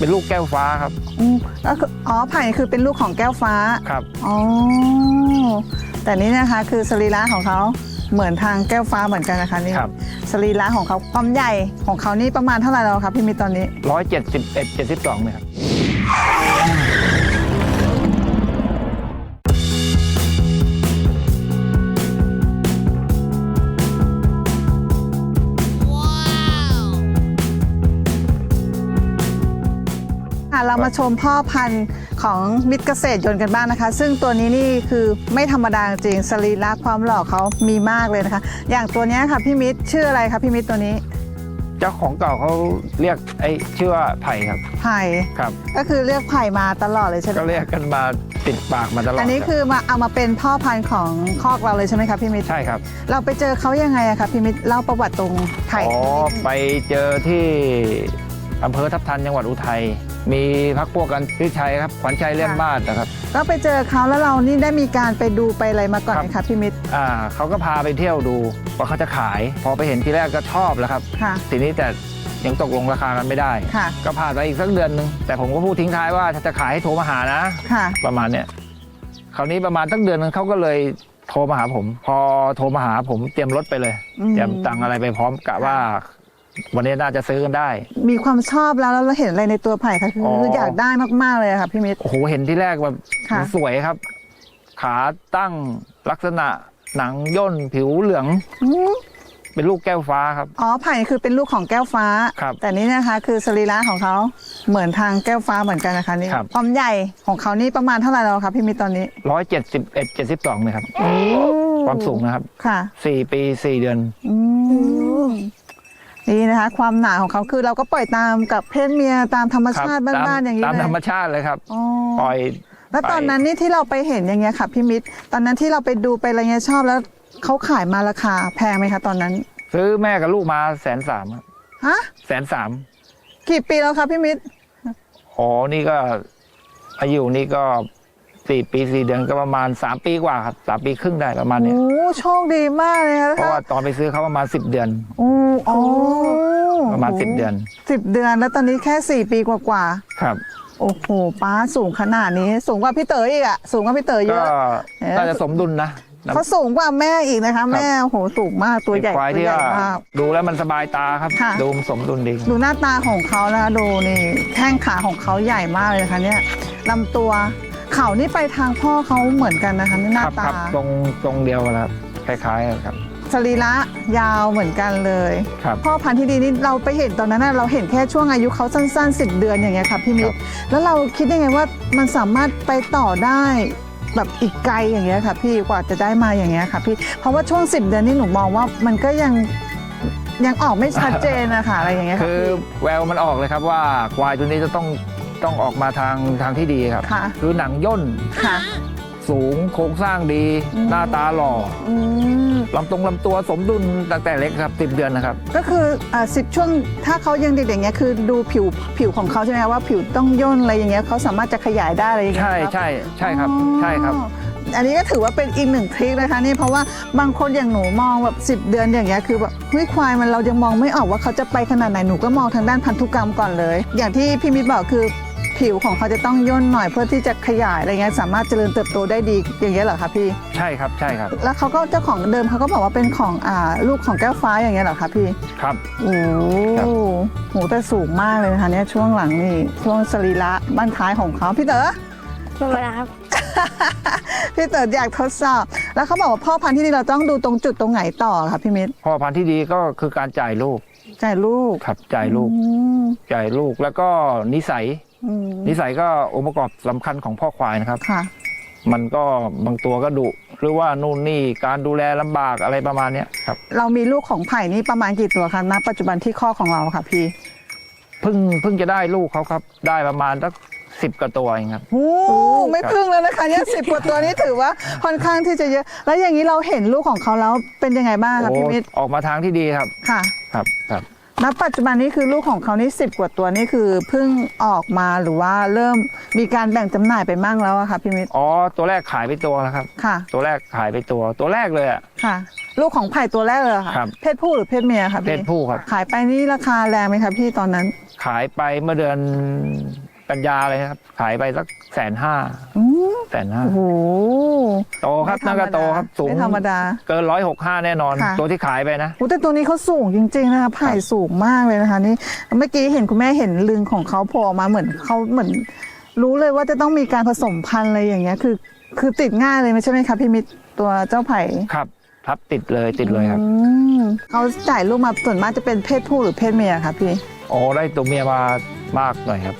เป็นลูกแก้วฟ้าครับอืมก็คืออ๋อไผ่คือเป็นลูกของแก้วฟ้าครับอ๋อแต่นี่นะคะคือสรีระของเขาเหมือนทางแก้วฟ้าเหมือนกันนะคะนี่ครับสรีระของเขาความใหญ่ของเขานี่ประมาณเท่าไหร่แล้วครับพี่มิตรตอนนี้ ร้อยเจ็ดสิบเอ็ดเจ็ดสิบสองเนี่ยครับ ค่ะเรามาชมพ่อพันธุ์ของมิตรเกษตรยนต์กันบ้างนะคะ ซึ่งตัวนี้นี่คือไม่ธรรมดาจริงสรีระความหล่อเขามีมากเลยนะคะ อย่างตัวเนี้ยค่ะพี่มิตรชื่ออะไรคะพี่มิตรตัวนี้ เจ้าของเก่าเขาเรียกไอ้ชื่อว่าไผ่ครับไผ่ครับ ก็คือเรียกไผ่มาตลอดเลยใช่ไหมก็เรียกกันมาติดปากมาตลอดอันนี้รับคือมาเอามาเป็นพ่อพันธุ์ของคอกเราเลยใช่ไหมคะพี่มิตรใช่ครับ เราไปเจอเขายังไงอะคะพี่มิตรเล่าประวัติตรงไผ่อ๋อไปเจอที่อำเภอทับทันจังหวัดอุทัย มีพักพวกกันชื่อชัยครับขวัญชัยเลี่ยมมาศนะครับ ก็ไปเจอเขาแล้วเรานี่ได้มีการไปดูไปอะไรมาก่อนไหมครัคะบพี่มิตรอ่าเขาก็พาไปเที่ยวดูว่าเขาจะขาย พอไปเห็นทีแรกก็ชอบแล้วครับ ค่ะ ทีนี้แต่ยังตกลงราคากันไม่ได้ ค่ะ ก็ผ่านไปอีกสักเดือนหนึ่งแต่ผมก็พูดทิ้งท้ายว่าถ้าจะขายให้โทรมาหานะ ค่ะ ประมาณเนี้ยคราวนี้ประมาณสักเดือนหนึงเขาก็เลยโทรมาหาผม พอโทรมาหาผมเตรียมรถไปเลย อืม เตรียมตังค์อะไรไปพร้อมกะว่า วันนี้น่าจะซื้อกันได้ มีความชอบแล้วแล้วเราเห็นอะไรในตัวไผ่คะคือออ อยากได้มากๆเลยอะค่ะพี่มิตร โอ้โหเห็นที่แรกแบบค่ะ สวยครับ ขาตั้งลักษณะหนังย่นผิวเหลืองอืมเป็นลูกแก้วฟ้าครับ อ๋อไผ่คือเป็นลูกของแก้วฟ้า ครับ แต่นี่นะคะคือสรีระของเขาเหมือนทางแก้วฟ้าเหมือนกันนะคะนี่ครับ ความใหญ่ของเขานี่ประมาณเท่าไหร่แล้วคะพี่มิตรตอนนี้ร้อยเจ็ดสิบเอ็ดเจ็ดสิบสองเลยครับ ความสูงนะครับค่ะ สี่ปีสี่เดือน อืม นี่นะคะ ความหนาของเขาคือเราก็ปล่อยตามกับเพศเมียตามธรรมครับชาติตามบ้านๆอย่างนี้ตามเลย ธรรมชาติเลยครับ อ๋อ ปล่อยแล้วตอนไปนั้นนี่ที่เราไปเห็นอย่างเงี้ยค่ะพี่มิตร ตอนนั้นที่เราไปดูไปอะไรเงี้ยชอบแล้วเขาขายมาราคาแพงไหมคะตอนนั้นซื้อแม่กับลูกมาแสนสามครับฮะแสนสามกี่ปีแล้วคะพี่มิตรอ๋อนี่ก็อายุนี่ก็ สี่ปีสี่เดือนก็ประมาณสามปีกว่าครับสามปีครึ่งได้ประมาณเนี้ยโอ้โชคดีมากเลยนะเพราะว่าตอนไปซื้อเขาประมาณสิบเดือนโอ้โอ้ประมาณสิบเดือนสิบเดือนแล้วตอนนี้แค่สี่ปีกว่าครับ ๆโอ้โหป้าสูงขนาดนี้ สูงกว่าพี่เต๋ออีกอะสูงกว่าพี่เต๋อเยก็อะเอ๊ะน่าจะสมดุลนะเขาสูงกว่าแม่อีกนะคะ แม่โอ้โหสูงมากตัวใหญ่เป็นควายตัวที่ใหญ่ว่ามาก ดูแล้วมันสบายตาครับค่ะ ดูมันสมดุลดี ดูหน้าตาของเขานะคะดูนี่แข้งขาของเขาใหญ่มากเลยนะคะเนี่ยลำตัว เขานี่ไปทางพ่อเขาเหมือนกันนะคะนี่หคน้ารับตาครับตรงตรงเดียวกันครับคล้ายๆกันครับสรีระยาวเหมือนกันเลย ครับ พ่อพันธุ์ที่ดีนี่เราไปเห็นตอนนั้นน่ะเราเห็นแค่ช่วงอายุเขาสั้นๆ10เดือนอย่างเงี้ยค่ะพี่มิครัตรบ แล้วเราคิดยังไงว่ามันสามารถไปต่อได้แบบอีกไกลอย่างเงี้ยค่ะ พี่กว่าจะได้มาอย่างเงี้ยค่ะพี่เพราะว่าช่วง10เดือนนี่หนูมองว่ามันก็ยังยังออกไม่ชัดเจนนะคะอะไรอย่างเงี้ยค่ะคือพี่แววมันออกเลยครับว่าควายตัวนี้จะต้อง ต้องออกมาทางทางที่ดีครับค่ะ คือหนังย่นค่ะ สูงโครงสร้างดี อืม หน้าตาหล่ออืมลำตรงลำตัวสมดุลตั้งแต่เล็กครับสิบเดือนนะครับ ก็คืออ่าสิบช่วงถ้าเขายังเด็กๆอย่างเงี้ยคือดูผิวผิวของเขาใช่ไหมคะว่าผิวต้องย่นอะไรอย่างเงี้ยเขาสามารถจะขยายได้อะไรอย่างเงี้ยใช่ครับ ใช่ใช่ครับอ๋อใช่ครับอันนี้ก็ถือว่าเป็นอีกหนึ่งทริคนะคะนี่เพราะว่าบางคนอย่างหนูมองแบบ 10 เดือนอย่างเงี้ยคือแบบเฮ้ยควายมันเรายังมองไม่ออกว่าเขาจะไปขนาดไหนหนูก็มองทางด้านพันธุกรรมก่อนเลย อย่างที่พี่มิตรบอกคือ ผิวของเขาจะต้องย่นหน่อยเพื่อที่จะขยายอะไรเงี้ยสามารถเจริญเติบโตได้ดีอย่างเงี้ยเหรอคะพี่ ใช่ครับใช่ครับ แล้วเขาก็เจ้าของเดิมเขาก็บอกว่าเป็นของอ่าลูกของแก้วฟ้าอย่างเงี้ยเหรอคะพี่ครับ โอ้ครับ โหแต่สูงมากเลยนะคะเนี่ยช่วงหลังนี่ช่วงสรีระบ้านท้ายของเขาพี่เต๋อธรรมดาครับ พี่เต๋ออยากทดสอบ แล้วเขาบอกว่าพ่อพันธุ์ที่นี่เราต้องดูตรงจุดตรงไหนต่อค่ะพี่มิตรพ่อพันธุ์ที่ดีก็คือการจ่ายลูกจ่ายลูกครับจ่ายลูกอืมจ่ายลูกแล้วก็นิสัย อืมนิสัยก็องค์ประกอบสำคัญของพ่อควายนะครับ ค่ะ มันก็บางตัวก็ดุหรือว่านู่นนี่การดูแลลำบากอะไรประมาณเนี้ยครับเรามีลูกของไผ่นี่ประมาณกี่ตัวคะณปัจจุบันที่ข้อของเราค่ะพี่เพิ่งเพิ่งจะได้ลูกเขาครับ ได้ประมาณสักสิบกว่าตัวเองครับ โอ้ไม่พึ่งเลยนะคะเนี่ยสิบกว่าตัวนี้ถือว่าค่อนข้างที่จะเยอะ แล้วอย่างนี้เราเห็นลูกของเขาแล้วเป็นยังไงบ้างคะโอ้พี่มิตรออกมาทางที่ดีครับค่ะ ครับครับ ณปัจจุบันนี้คือลูกของเขานี่สิบกว่าตัวนี่คือเพิ่งออกมาหรือว่าเริ่มมีการแบ่งจำหน่ายไปมั่งแล้วอะค่ะพี่มิตรอ๋อตัวแรกขายไปตัวแล้วครับ ค่ะ ตัวแรกขายไปตัวตัวแรกเลยอะค่ะ ลูกของไผ่ตัวแรกเลยเหรอค่ะ ครับ เพศผู้หรือเพศเมียคะเพพี่ศผู้ครับ ขายไปนี่ราคาแรงไหมคะพี่ตอนนั้น ขายไปเมื่อเดือน กันยาเลยครับ ขายไปสักแสนห้าอืมแสนห้าโอ้โห โตครับนั่นก็โตครับสูงไม่ธรรมดาเกินร้อยหกห้าแน่นอน ค่ะ ตัวที่ขายไปนะโอ้แต่ตัวนี้เขาสูงจริงๆนะคะไผ่สูงมากเลยนะคะ นี่เมื่อกี้เห็นคุณแม่เห็นลึงของเขาโผล่ออกมาเหมือนเขาเหมือน รู้เลยว่าจะต้องมีการผสมพันธุ์อะไรอย่างเงี้ยคือ คือติดง่ายเลยไม่ใช่ไหมคะพี่มิตรตัวเจ้าไผ่ครับทับติดเลยติดเลยครับ อืมเขาจ่ายลูกมาส่วนมากจะเป็นเพศผู้หรือเพศเมียคะพี่ โอ้ได้ตัวเมียมามากหน่อยครับ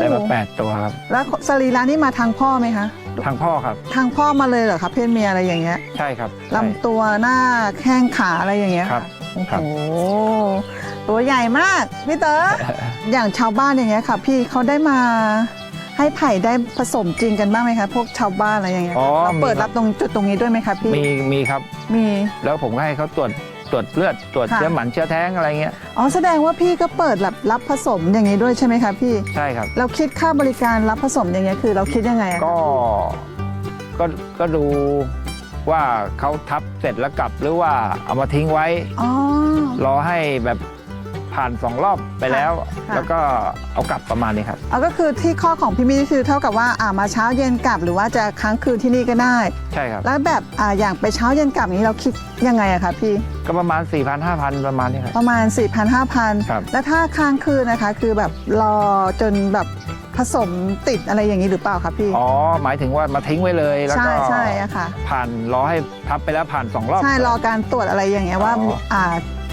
ได้มาแปดตัวครับ แล้วสรีระนี่มาทางพ่อไหมคะ ทางพ่อครับ ทางพ่อมาเลยเหรอคะเพศเมียอะไรอย่างเงี้ยใช่ครับใช่ ลำตัวหน้าแข้งขาอะไรอย่างเงี้ยครับโอ้ครับโหตัวใหญ่มากพี่เต๋ออย่างชาวบ้านอย่างเงี้ยค่ะพี่เขาได้มาให้ไผ่ได้ผสมจริงกันบ้างไหมคะพวกชาวบ้านอะไรอย่างเงี้ยอ๋อเราเปิดมีครับ รับตรงจุดตรงนี้ด้วยไหมคะพี่มีมีครับ มีแล้วผมก็ให้เขาตรวจต รวจเลือดตรวจค่ะ เชื้อหมันเชื้อแท้งอะไรเงี้ยอ๋อแสดงว่าพี่ก็เปิดรับรับผสมอย่างนี้ด้วยใช่ไหมคะพี่ ใช่ครับ เราคิดค่าบริการรับผสมอย่างเงี้ยคือเราคิดยังไงอะคะก็ก็ก็ดูว่าเขาทับเสร็จแล้วกลับหรือว่าเอามาทิ้งไว้ อ๋อรอให้แบบ ผ่านสองรอบไปแล้ว ค่ะ แล้วก็เอากลับประมาณนี้ครับ เอาก็คือที่ข้อของพี่มิคือเท่ากับว่าอ่ามาเช้าเย็นกลับ หรือว่าจะค้างคืนที่นี่ก็ได้ ใช่ครับ แล้วแบบอ่าอย่างไปเช้าเย็นกลับนี้เราคิดยังไงอะคะพี่ก็ประมาณ 4 0 0 0 5,000 ประมาณนี้ครับ ประมาณ 4 0 0 0 5,000ครับแล้วถ้าค้างคืนนะคะ คือแบบรอจนแบบผสมติดอะไรอย่างนี้หรือเปล่าคะพี่ อ๋อ หมายถึงว่ามาทิ้งไว้เลยแล้วใช่ก็ใช่อะค่ะ ผ่านรอให้ทับไปแล้วผ่านสองรอบ ใช่รอการตรวจอะไรอย่างเงี้ยว่าอ๋ออ่่า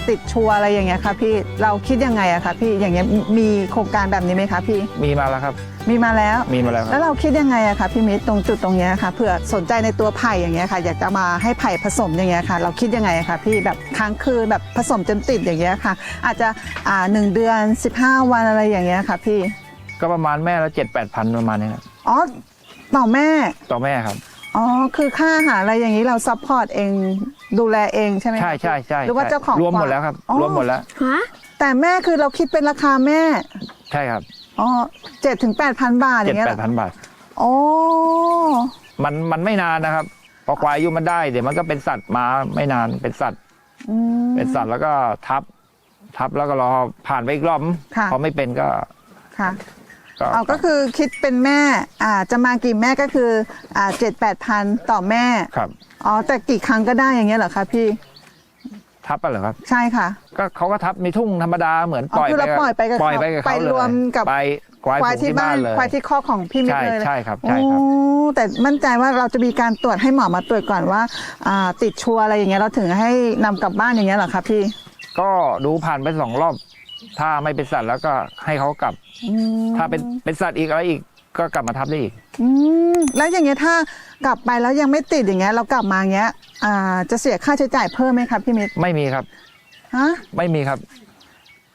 ติดชัวร์อะไรอย่างเงี้ยค่ะพี่เราคิดยังไงอะคะพี่อย่างเงี้ยมีโครงการแบบนี้ไหมคะพี่มีมาแล้วครับ มีมาแล้ว มีมาแล้วคแล้รับ วเราคิดยังไงอะคะพี่มิตรตรงจุดตรงเนี้ยค่ะเผื่อสนใจในตัวไผ่อย่างเงี้ยค่ะ อยากจะมาให้ไผ่ผสมอย่างเงี้ยค่ะ เราคิดยังไงอะคะพี่แบบค้างคืนแบบผสมจนติดอย่างเงี้ยค่ะ อาจจะอ่าหนึ่งเดือน 15 วันอะไรอย่างเงี้ยค่ะพี่ก็ประมาณแม่ละเจ็ดแปดพันประมาณนี้ครับอ๋อต่อแม่ต่อแม่ครับ อ๋อ คือค่าอาหารอะไรอย่างนี้เราซัพพอร์ตเองดูแลเองใช่ไหมคะใช่ใช่ใช่หรือว่าใช่เจ้าของรวมหมดฟาแล้วครับ อ๋อรวมหมดแล้ว ฮะแต่แม่คือเราคิดเป็นราคาแม่ ใช่ครับอ๋อเจ็ดถึงแปดพันบาทอเจ็ดย่างเงี้ยแปเหรดอพันบาท อ๋อ มันมันไม่นานนะครับ พอควายอายุมันได้เดี๋ยวมันก็เป็นสัตว์มาไม่นานเป็นสัตว์ อืม เป็นสัตว์แล้วก็ทับ ทับแล้วก็รอผ่านไปอีกรอบค่ะ พอไม่เป็นก็ค่ะ ก็เอาก็คือคิดเป็นแม่อ่าจะมากี่แม่ก็คืออ่าเจ็ดแปดพันต่อแม่ ครับอ๋อแต่กี่ครั้งก็ได้อย่างเงี้ยเหรอคะพี่ ทับไปเหรอครับ ใช่ค่ะก็เขาก็ทับในทุ่งธรรมดาเหมือนอ๋อปล่อยคือเราปล่อยไปกับปล่อยไปเขากับเขาไปเลยรวมกับไปควายควายฝูงที่ที่บ้าบ้านนเลย ควายที่ข้อของพี่มิตรใช่เลยใช่ครับใช่ครับ โอ้แต่มั่นใจว่าเราจะมีการตรวจให้หมอมาตรวจก่อนว่าอ่าติดชัวร์อะไรอย่างเงี้ยเราถึงให้นำกลับบ้านอย่างเงี้ยเหรอคะพี่ ก็ดูผ่านไปสองรอบ ถ้าไม่เป็นสัตว์แล้วก็ให้เขากลับ อืมถ้าเป็นเป็นสัตว์อีกอะไรอีกก็กลับมาทับได้อีก อืมแล้วอย่างเงี้ยถ้ากลับไปแล้วยังไม่ติดอย่างเงี้ยเรากลับมาอย่างเงี้ยอ่าจะเสียค่าใช้จ่ายเพิ่มไหมครับพี่มิตรไม่มีครับ ฮะไม่มีครับ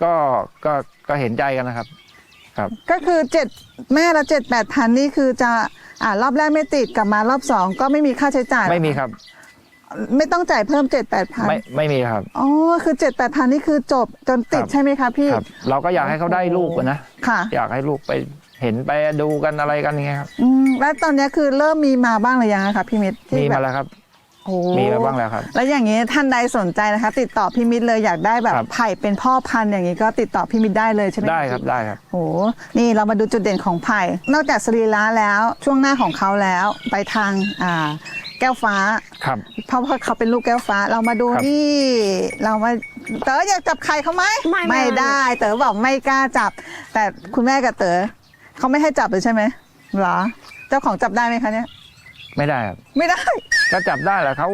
ก็ก็ก็เห็นใจกันนะครับ ครับ ก็คือเจ็ดแม่ละเจ็ดแปดพันนี่คือจะอ่ารอบแรกไม่ติดกลับมารอบสองก็ไม่มีค่าใช้จ่าย ไม่มีครับ ไม่ต้องจ่ายเพิ่มเจ็ดแปดพันไม่ไม่มีครับ อ๋อ คือเจ็ดแปดพันนี่คือจบจนติดครับ ใช่ไหมคะพี่ ครับ เราก็อยากให้เขาได้ลูกอะนะค่ะ อยากให้ลูกไปเห็นไปดูกันอะไรกันอย่างเงี้ยครับ อืม แล้วตอนเนี้ยคือเริ่มมีมาบ้างหรือยังอะคะพี่มิตรที่มีแบมาบแล้วครับ โอ้มีมาบ้างแล้วครับ แล้วอย่างนี้ท่านใดสนใจนะคะ ติดต่อพี่มิตรเลยอยากได้แบบครับ ไผ่เป็นพ่อพันธุ์อย่างนี้ก็ติดต่อพี่มิตรได้เลยใช่ไหมะได้ครับได้ครับ โอ้นี่เรามาดูจุดเด่นของไผ่นอกจากสรีระแล้วช่วงหน้าของเขาแล้วไปทางอ่า แก้วฟ้า ครับ เพราะว่าเขาเป็นลูกแก้วฟ้า เรามาดูครับนี่ เรามาเต๋ออยากจับไข่เขาไหมไม่ไม่ ได้เต๋อบอกไม่กล้าจับ แต่คุณแม่กับเต๋อเขาไม่ให้จับเลยใช่ไหมเหรอ เจ้าของจับได้ไหมคะเนี่ย ไม่ได้ครับ ไม่ได้ ก็จับได้แหละเขา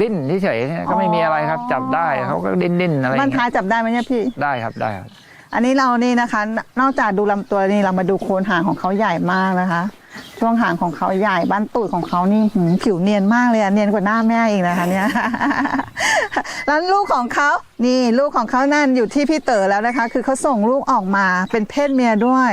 ดิ้นเฉยๆก็ไม่มีอะไรครับ จับได้เขาก็ดิ้นดิ้นๆอะไรอมันย่างท้ายเงี้ยจับได้ไหมเนี่ยพี่ ได้ครับได้ครับ อันนี้เรานี่นะคะ นอกจากดูลำตัวนี่เรามาดูโคนหางของเขาใหญ่มากนะคะ ช่วงหางของเขาใหญ่บ้านตูดของเขานี่หืมผิวเนียนมากเลยอะเนียนกว่าหน้าแม่อีกนะคะ เนี่ย แล้วลูกของเขานี่ลูกของเขานั่นอยู่ที่พี่เต๋อแล้วนะคะ คือเขาส่งลูกออกมาเป็นเพศเมียด้วย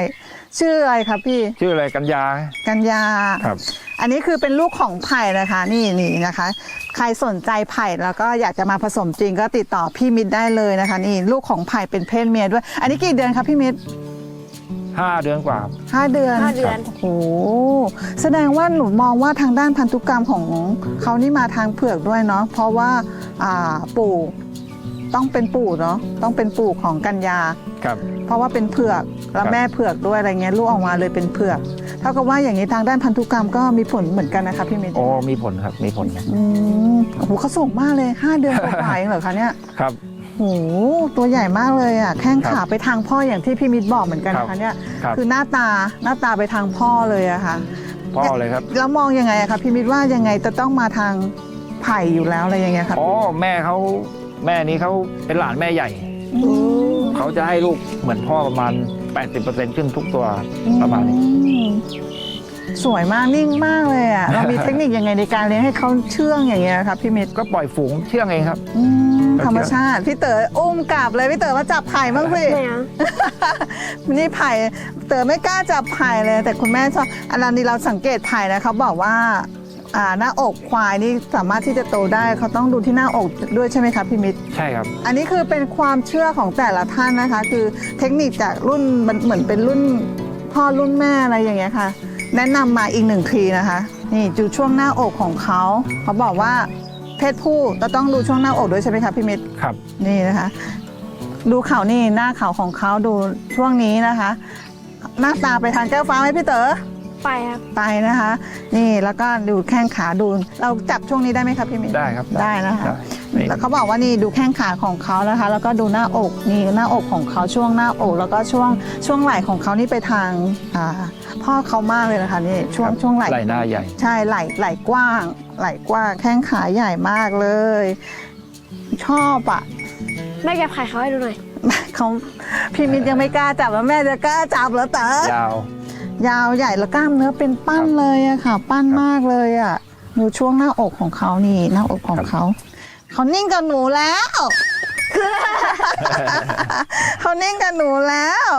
ชื่ออะไรครับพี่ ชื่ออะไรกัญญา กัญญา ครับ อันนี้คือเป็นลูกของไผ่นะคะ นี่นี่นะคะ ใครสนใจไผ่แล้วก็อยากจะมาผสมจริงก็ติดต่อพี่มิตรได้เลยนะคะ นี่ลูกของไผ่เป็นเพศเมียด้วย อันนี้กี่เดือนครับพี่มิตรห้าเดือนกว่าครับห้าเดือนห้าเดือน โอ้โห แสดงว่าหนูมองว่าทางด้านพันธุกรรมของเขานี่มาทางเผือกด้วยเนาะ เพราะว่าอ่าปู่ ต้องเป็นปู่เนาะต้องเป็นปู่ของกัญญา ครับ เพเพราะว่าเป็นเผือกแล้วครับแม่เผือกด้วยอะไรเงี้ยลูกออกมาเลยเป็นเผือกเท่ากับว่าอย่างนี้ทางด้านพันธุกรรมก็มีผลเหมือนกันนะคะพี่มิตรโอ้มีผลครับมีผลครับอืมโอ้โหเขาส่งมากเลย 5 เดือนกว่าๆเองเหรอคะเนี่ยครับ โอ้โหตัวใหญ่มากเลยอะแข้งครัขาบไปทางพ่ออย่างที่พี่มิตรบอกเหมือนกันนะครัคะบเนี่ยครับ คือหน้าตาหน้าตาไปทางพ่อเลยอะค่ะ พ่อเลยครับแล้วมองยังไงอะคะพี่มิตรว่ายังไงจะต้องมาทางไผ่อยู่แล้วอะไรอย่างเงี้ยครับ อ๋อแม่เขา แม่นี้เขาเป็นหลานแม่ใหญ่ เขาจะให้ลูกเหมือนพ่อประมาณ 80%ขึ้นทุกตัวประมาณนี้ อืมสวยมากนิ่งมากเลยอะ เรามีเทคนิคยังไงในการเลี้ยงให้เขาเชื่องอย่างเงี้ยครับพี่มิตรก็ปล่อยฝูงเชื่องเองครับ อืมก็เชื่องธรรมชาติพี่เต๋ออุ้มกลับเลยพี่เต๋อมาจับไผ่บ้างสิไม่เอานี่ไผ่เต๋อไม่กล้าจับไผ่เลย แต่คุณแม่ชอบอันนี้เราสังเกตไผ่นะเขาบอกว่า อ่าหน้าอกควายนี่สามารถที่จะโตได้เขาต้องดูที่หน้าอกด้วยใช่ไหมครับพี่มิตร ใช่ครับ อันนี้คือเป็นความเชื่อของแต่ละท่านนะคะ คือเทคนิคจากรุ่นมันเหมือนเป็นรุ่นพ่อรุ่นแม่อะไรอย่างเงี้ยค่ะ แนะนำมาอีกหนึ่งทีนะคะ นี่ดูช่วงหน้าอกของเขาเขาบอกว่าเพศผู้เราต้องดูช่วงหน้าอกด้วยใช่ไหมคะพี่มิตร ครับ นี่นะคะ ดูเขานี่หน้าเขาของเขาดูช่วงนี้นะคะ หน้าตาไปทางแก้วฟ้าไหมพี่เต๋อ ไปครับไปนะคะ นี่แล้วก็ดูแข้งขาดู เราจับช่วงนี้ได้ไหมครับพี่มิตรได้ครับได้นะคะ ได้นี่แล้วเขาบอกว่านี่ดูแข้งขาของเขานะคะ แล้วก็ดูหน้าอกนี่หน้าอกของเขาช่วงหน้าอก แล้วก็ช่วงช่วงไหล่ของเขานี่ไปทางอ่าพ่อเขามากเลยนะคะนี่ช่วงครับช่วงไหล่ ไหล่หน้าใหญ่ ใช่ไหล่ไหล่กว้าง ไหล่กว้างแข้งขาใหญ่มากเลย ชอบอะแม่แกบไข่เขาให้ดูหน่อย เขาพี่มิตรยังไม่กล้าจับแล้วแม่จะกล้าจับเหรอเต๋อยาว ยาวใหญ่แล้วกล้ามเนื้อเป็นปั้นเลยอะค่ะ ปั้นมากเลยอะดูช่วงหน้าอกของเขานี่หน้าอกของเขาเขานิ่งกับหนูแล้วเขานิ่งกับหนูแล้ว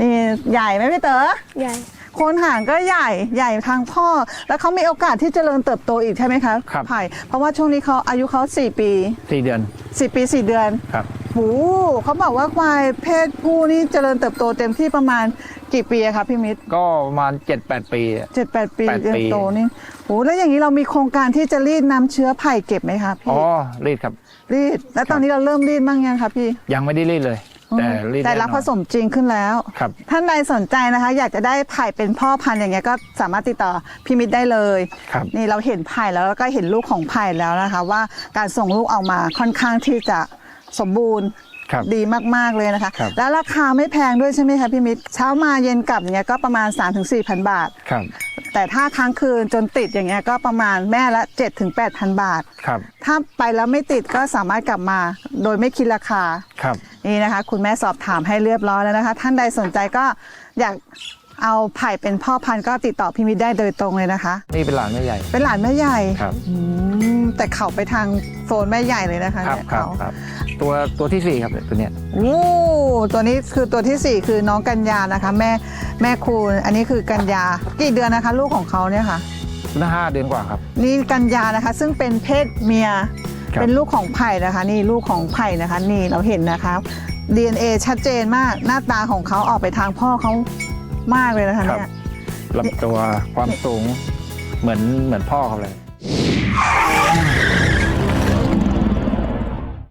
นี่ใหญ่ไหมพี่เต๋อใหญ่โคนหางก็ใหญ่ใหญ่ทางพ่อ แล้วเขามีโอกาสที่จเจริญเติบโตอีกใช่ไหมคะครับไผ่เพราะว่าช่วงนี้เขาอายุเขา4 ปีสี่เดือน 4 ปี 4 เดือนครับหูเขาบอกว่าควายเพศผู้นี่เจริญเติบโตเต็มที่ประมาณ กี่ปีอะคะพี่มิตรก็ประมาณ 7-8 ปีอะ เจ็ดแปดปีแปดปีเติบโตนี่โหแล้วอย่างนี้เรามีโครงการที่จะรีดน้ำเชื้อไผ่เก็บไหมคะพี่อ๋อรีดครับ รีด แล้วตอนนี้เราเริ่มรีดบ้างยังคะพี่ยังไม่ได้รีดเลย แต่รีดแต่รับน่นผอนสมจริงขึ้นแล้ว ครับ ท่านใดสนใจนะคะ อยากจะได้ไผ่เป็นพ่อพันธุ์อย่างเงี้ยก็สามารถติดต่อพี่มิตรได้เลย ครับ นี่เราเห็นไผ่แล้วแล้วก็เห็นลูกของไผ่แล้วนะคะ ว่าการส่งลูกออกมาค่อนข้างที่จะสมบูรณ์ ครับดีมากๆเลยนะคะ ครับ แล้วราคาไม่แพงด้วยใช่ไหมคะพี่มิตรเช้ามาเย็นกลับอย่างเงี้ยก็ประมาณ 3 4 0 0 0 บาท ครับแต่ถ้าค้างคืนจนติดอย่างเงี้ยก็ประมาณแม่ละ7ถึง8,000 บาท ครับถ้าไปแล้วไม่ติดก็สามารถกลับมา โดยไม่คิดราคา ครับ นี่นะคะ คุณแม่สอบถามให้เรียบร้อยแล้วนะคะ ท่านใดสนใจก็อยากเอาไผ่เป็นพ่อพันธุ์ก็ติดต่อพี่มิตรได้โดยตรงเลยนะคะ นี่เป็นหลานแม่ใหญ่ เป็นหลานแม่ใหญ่ครับ อืมแต่เขาไปทางโซนแม่ใหญ่เลยนะคะครับเนี่ยครับเขา ครับ ตัวตัวที่สี่ครับตัวเนี้ยโอ้ตัวนี้คือตัวที่สี่คือน้องกัญญานะคะ แม่แม่คูณอันนี้คือกัญญากี่เดือนนะคะ ลูกของเขาเนี่ยค่ะน่าห้าเดือนกว่าครับ นี่กัญญานะคะ ซึ่งเป็นเพศเมียครับ เป็นลูกของไผ่นะคะ นี่ลูกของไผ่นะคะ นี่เราเห็นนะคะ DNA ชัดเจนมากหน้าตาของเขาออกไปทางพ่อเขามากเลยนะคะครับเนี่ย ลำตัวความสูงเหมือนเหมือนพ่อเขาเลย